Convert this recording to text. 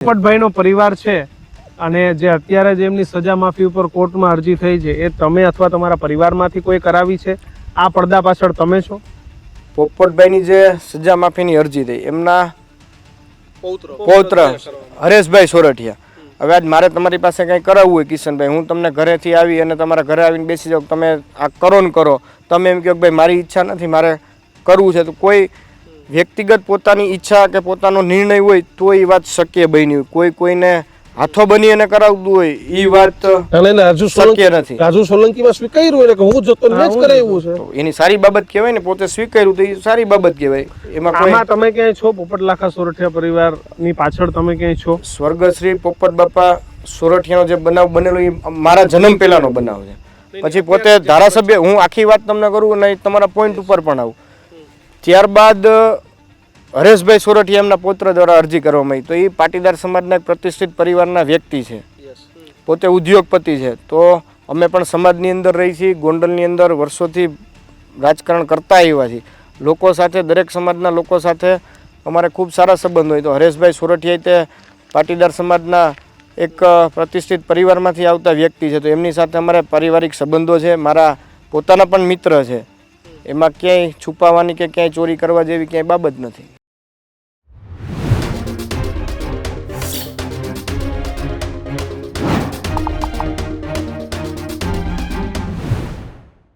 પોપટભાઈનો પરિવાર છે અને જે અત્યારે જે એમની સજા માફી ઉપર કોર્ટમાં અરજી થઈ છે એ તમે અથવા તમારા પરિવારમાંથી કોઈ કરાવી છે? આ પડદા પાછળ તમે છો? પોપટભાઈની જે સજા માફીની અરજી થઈ એમના પૌત્ર. હરેશભાઈ સોરઠિયા. હવે આજ મારે તમારી પાસે કંઈ કરાવવું હોય કિશનભાઈ હું તમને ઘરેથી આવી અને તમારા ઘરે આવીને બેસી જાઉં તમે આ કરો ને કરો. તમે એમ કહો કે ભાઈ મારી ઈચ્છા નથી મારે કરવું છે તો કોઈ વ્યક્તિગત પોતાની ઈચ્છા કે પોતાનો નિર્ણય હોય તો એ વાત શક્ય બની હોય. કોઈ કોઈને હાથો બની અને કરાવતું હોય એ વાત રાજુ શક્ય સોલંકી નથી. રાજુ સોલંકીમાં સ્વીકાર્યું એટલે હું જતો ન જ કરાવ્યું છે. એની સારી બાબત કહેવાય ને પોતે સ્વીકાર્યું તો એ સારી બાબત કહેવાય. એમાં કોઈ આમાં તમે ક્યાંય છો? પોપટ લાખા સોરઠિયા પરિવારની પાછળ તમે ક્યાંય છો? સ્વર્ગશ્રી પોપટ બાપા સોરઠિયાનો જે બનાવ બનેલો એ મારા જન્મ પહેલાનો બનાવ છે. પછી પોતે ધારાસભ્ય હું આખી વાત તમને કરું અને તમારા પોઈન્ટ ઉપર પણ આવું. ત્યારબાદ હરેશભાઈ સોરઠિયા એમના પુત્ર દ્વારા અરજી કરવામાં આવી. તો એ પાટીદાર સમાજના એક પ્રતિષ્ઠિત પરિવારના વ્યક્તિ છે. પોતે ઉદ્યોગપતિ છે. તો અમે પણ સમાજની અંદર રહી છીએ ગોંડલની અંદર વર્ષોથી રાજકારણ કરતા આવ્યા છીએ. લોકો સાથે દરેક સમાજના લોકો સાથે અમારે ખૂબ સારા સંબંધ હોય. તો હરેશભાઈ સોરઠિયા તે પાટીદાર સમાજના એક પ્રતિષ્ઠિત પરિવારમાંથી આવતા વ્યક્તિ છે. તો એમની સાથે અમારે પારિવારિક સંબંધો છે. મારા પોતાના પણ મિત્ર છે. એમાં ક્યાંય છુપાવવાની કે ક્યાંય ચોરી કરવા જેવી ક્યાંય બાબત નથી.